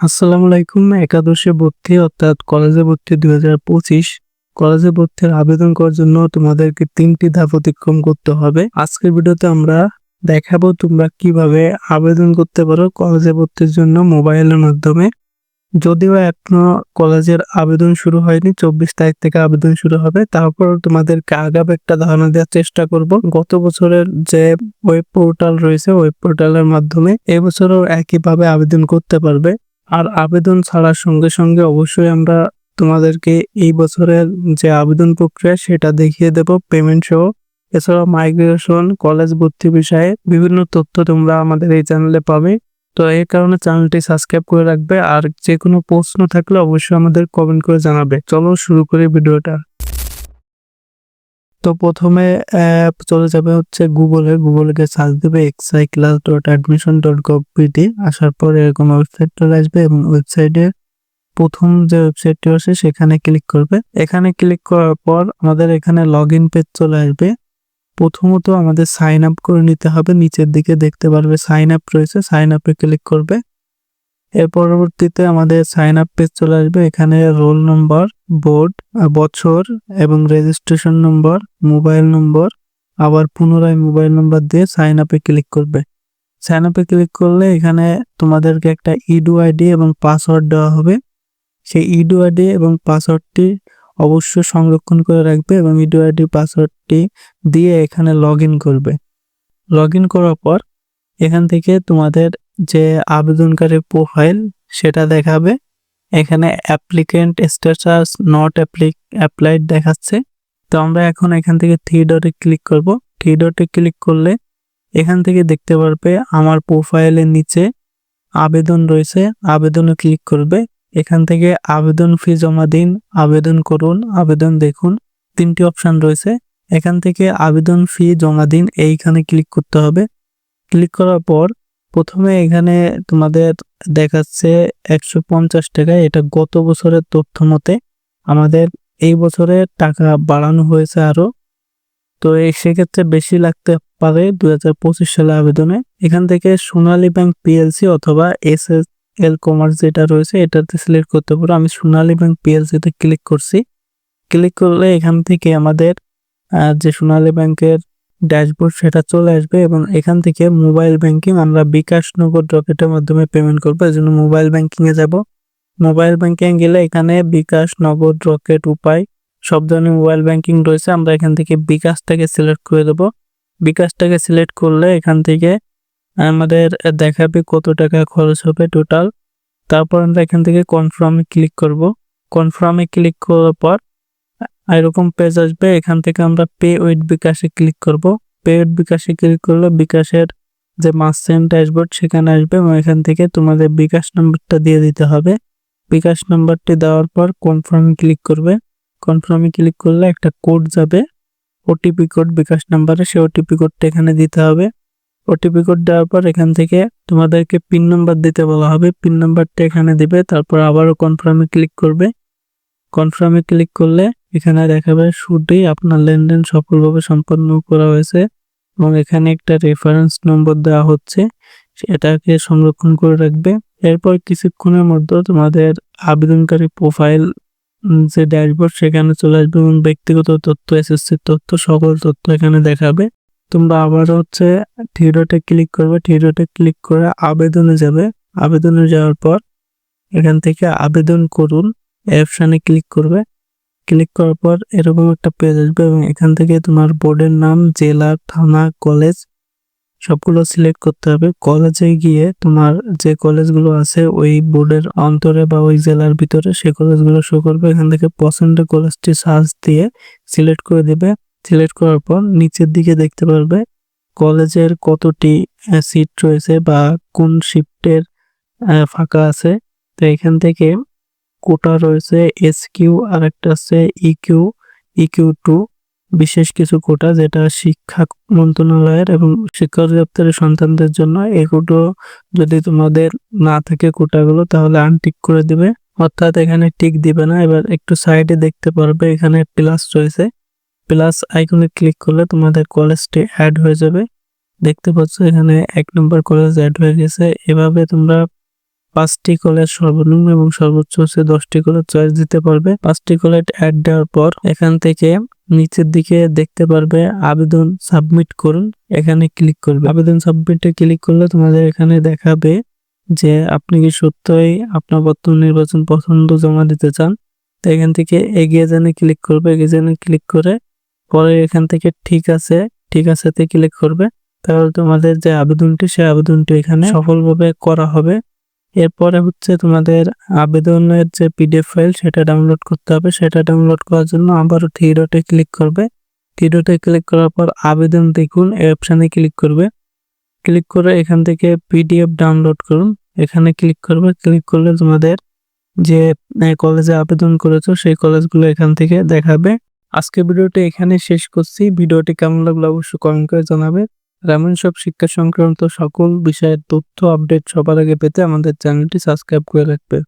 আসসালামু আলাইকুম, একাদশে ভর্তি অর্থাৎ কলেজে ভর্তি দুই হাজার পঁচিশ। কলেজে ভর্তির আবেদন করার জন্য তোমাদেরকে তিনটি ধাপ অতিক্রম করতে হবে। আজকের ভিডিওতে আমরা দেখাবো তোমরা কীভাবে আবেদন করতে পারো কলেজে ভর্তির জন্য মোবাইলের মাধ্যমে। যদিও এখনও কলেজের আবেদন শুরু হয়নি, চব্বিশ তারিখ থেকে আবেদন শুরু হবে। তারপর তোমাদেরকে আগাম একটা ধারণা দেওয়ার চেষ্টা করব। গত বছরের যে ওয়েব পোর্টাল রয়েছে, ওয়েব পোর্টালের মাধ্যমে এবছরও একইভাবে আবেদন করতে পারবে। আর আবেদন ছাড়ার সঙ্গে সঙ্গে অবশ্যই আমরা তোমাদেরকে এই বছরের যে আবেদন প্রক্রিয়া সেটা দেখিয়ে দেব পেমেন্ট সহ। এছাড়াও মাইগ্রেশন কলেজ ভর্তি বিষয়ে বিভিন্ন তথ্য তোমরা আমাদের এই চ্যানেলে পাবে। তো এই কারণে চ্যানেলটি সাবস্ক্রাইব করে রাখবে আর যে কোনো প্রশ্ন থাকলে অবশ্যই আমাদের কমেন্ট করে জানাবে। চলো শুরু করি ভিডিওটা। তো প্রথমে চলে যাবে হচ্ছে গুগলে। গুগলে গিয়ে সার্চ দেবে XI class dot admission dot gov PT আসার পর এরকম ওয়েবসাইট চলে আসবে এবং ওয়েবসাইটে প্রথম যে ওয়েবসাইটটি আছে সেখানে ক্লিক করবে। এখানে ক্লিক করার পর আমাদের এখানে লগ ইন পেজ চলে আসবে। প্রথমত আমাদের সাইন আপ করে নিতে হবে। নিচের দিকে দেখতে পারবে সাইন আপ রয়েছে। সাইন আপে ক্লিক করবে। এর পরবর্তীতে আমাদের সাইন আপ পেজ চলে আসবে। এখানে রোল নম্বর বোর্ড বছর এবং রেজিস্ট্রেশন নম্বর মোবাইল নম্বর আবার পুনরায় মোবাইল নম্বর দিয়ে সাইন আপে ক্লিক করবে। সাইন আপে ক্লিক করলে এখানে তোমাদেরকে একটা ইডু আইডি এবং পাসওয়ার্ড দেওয়া হবে। সেই ইডু আইডি এবং পাসওয়ার্ডটি অবশ্যই সংরক্ষণ করে রাখবে এবং ইডু আইডি পাসওয়ার্ডটি দিয়ে এখানে লগ করবে। লগ করার পর এখান থেকে তোমাদের যে আবেদনকারী প্রোফাইল সেটা দেখাবে। এখানে অ্যাপ্লিকেন্ট স্ট্যাটাস নট অ্যাপ্লিক অ্যাপ্লাইড দেখাচ্ছে। তো আমরা এখন এখান থেকে থ্রি ডটে ক্লিক করব। থ্রি ডটে ক্লিক করলে এখান থেকে দেখতে পারবে আমার প্রোফাইলের নিচে আবেদন রয়েছে। আবেদনে ক্লিক করবে। এখান থেকে আবেদন ফি জমা দিন। আবেদন করুন। আবেদন দেখুন। তিনটি অপশন রয়েছে। এখান থেকে আবেদন ফি জমা দিন। এইখানে ক্লিক করতে হবে। ক্লিক করার পর প্রথমে এখানে তোমাদের দেখাচ্ছে একশো পঞ্চাশ টাকা এটা গত বছরের তথ্য মতে আমাদের এই বছরে টাকা বাড়ানো হয়েছে আরও। তো সেক্ষেত্রে বেশি লাগতে পারে দু হাজার পঁচিশ সালে আবেদনে। এখান থেকে সোনালী ব্যাংক পিএলসি অথবা এস এস এল কমার্স যেটা রয়েছে, এটাতে সিলেক্ট করতে পারো। আমি সোনালী ব্যাংক পিএলসিতে ক্লিক করছি। ক্লিক করলে এখান থেকে আমাদের যে সোনালী ব্যাংকের ড্যাশবোর্ড সেটা চলে আসবে এবং এখান থেকে মোবাইল ব্যাংকিং আমরা বিকাশ নগদ রকেটের মাধ্যমে পেমেন্ট করব। এই জন্য মোবাইল ব্যাংকিংয়ে যাব। মোবাইল ব্যাংকিং গেলে এখানে বিকাশ নগদ রকেট উপায়, সব ধরনের মোবাইল ব্যাংকিং রয়েছে। আমরা এখান থেকে বিকাশটাকে সিলেক্ট করে দেব। বিকাশটাকে সিলেক্ট করলে এখান থেকে আমাদের দেখাবে কত টাকা খরচ হবে টোটাল তারপর আমরা এখান থেকে কনফার্মে ক্লিক করব। কনফার্মে ক্লিক করার পর এরকম পেজ আসবে, এখান থেকে আমরা পে উইথ বিকাশে ক্লিক করব। পে উইথ বিকাশে ক্লিক করলে বিকাশের যে মাসেন্ট ড্যাশবোর্ড সেখানে আসবে এবং এখান থেকে তোমাদের বিকাশ নম্বরটা দিয়ে দিতে হবে। বিকাশ নম্বরটি দেওয়ার পর কনফার্মে ক্লিক করবে। কনফার্মে ক্লিক করলে একটা কোড যাবে। ওটিপি কোড বিকাশ নাম্বারে সেই ওটিপি কোডটা এখানে দিতে হবে। ওটিপি কোড দেওয়ার পর এখান থেকে তোমাদেরকে পিন নাম্বার দিতে বলা হবে। পিন নাম্বারটা এখানে দিবে, তারপর আবারও কনফার্মে ক্লিক করবে। কনফার্মে ক্লিক করলে এখানে দেখাবে শুধুই আপনার লেনদেন সফলভাবে সম্পন্ন করা হয়েছে এবং এখানে একটা রেফারেন্স নম্বর দেওয়া হচ্ছে, এটাকে সংরক্ষণ করে রাখবে। এরপর কিছুক্ষণের মধ্যে তোমাদের আবেদনকারী প্রোফাইল যে ড্যাশবোর্ড সেখানে চলে আসবে এবং ব্যক্তিগত তথ্য এসএসসির তথ্য, সকল তথ্য এখানে দেখাবে। তোমরা আবার হচ্ছে থিয়েটারটা ক্লিক করবে থিয়েটারটা ক্লিক করে আবেদনে যাবে। আবেদনে যাওয়ার পর এখান থেকে আবেদন করুন। অপশানে ক্লিক করবে। ক্লিক করার পর এরকম একটা পেজ আসবে এবং এখান থেকে তোমার বোর্ডের নাম, জেলা, থানা কলেজ সবগুলো সিলেক্ট করতে হবে। কলেজে গিয়ে তোমার যে কলেজগুলো আছে, ওই বোর্ডের অন্তরে বা ওই জেলার ভিতরে সেই কলেজগুলো শো করবে। এখান থেকে পছন্দের কলেজটি সার্চ দিয়ে সিলেক্ট করে দেবে। সিলেক্ট করার পর নিচের দিকে দেখতে পারবে কলেজের কতটি সিট রয়েছে বা কোন শিফটের ফাঁকা আছে। তো এখান থেকে কোটা রয়েছে এস কিউ আর একটা আছে ইকিউ ইকিউ টু বিশেষ কিছু কোটা যেটা শিক্ষা মন্ত্রণালয়ের এবং শিক্ষা অধিদপ্তরের সন্তানদের জন্য। কোটো যদি তোমাদের না থাকে কোটাগুলো, তাহলে আনটিক করে দিবে। অর্থাৎ এখানে টিক দিবে না। এবার একটু সাইডে দেখতে পারবে, এখানে প্লাস রয়েছে। প্লাস আইকনে ক্লিক করলে তোমাদের কলেজটি অ্যাড হয়ে যাবে। দেখতে পাচ্ছ, এখানে এক নম্বর কলেজ অ্যাড হয়ে গেছে। এভাবে তোমরা পাঁচটি কলেজ সর্বনিম্ন এবং সর্বোচ্চ হচ্ছে দশটি কলের চয়েস দিতে পারবে। পাঁচটি কলেজ অ্যাড দেওয়ার পর এখান থেকে নিচের দিকে দেখতে পারবে, আবেদন সাবমিট করুন। এখানে ক্লিক করবে। আবেদন সাবমিটে ক্লিক করলে তোমাদের এখানে দেখাবে যে আপনি কি সত্যই আপনার বর্তমান নির্বাচন পছন্দ জমা দিতে চান। তো এখান থেকে এগিয়ে জানে ক্লিক করবে, এগিয়ে জানে ক্লিক করে পরে এখান থেকে ঠিক আছে ঠিক আছে তে ক্লিক করবে। তাহলে তোমাদের যে আবেদনটি সেই আবেদনটি এখানে সফলভাবে করা হবে। এরপরে হচ্ছে তোমাদের আবেদনের যে পিডিএফ ফাইল সেটা ডাউনলোড করতে হবে। সেটা ডাউনলোড করার জন্য আবারও থ্রি ডটে ক্লিক করবে। থ্রি ডটে ক্লিক করার পর আবেদন দেখুন, এই অপশানে ক্লিক করবে। ক্লিক করে এখান থেকে পিডিএফ ডাউনলোড করুন। এখানে ক্লিক করবে। ক্লিক করলে তোমাদের যে কলেজে আবেদন করেছ, সেই কলেজগুলো এখান থেকে দেখাবে। আজকে ভিডিওটি এখানে শেষ করছি। ভিডিওটি কেমন লাগল অবশ্যই কমেন্ট করে জানাবে। এমন সব শিক্ষা সংক্রান্ত সকল বিষয়ের তথ্য আপডেট সবার আগে পেতে আমাদের চ্যানেলটি সাবস্ক্রাইব করে রাখবে।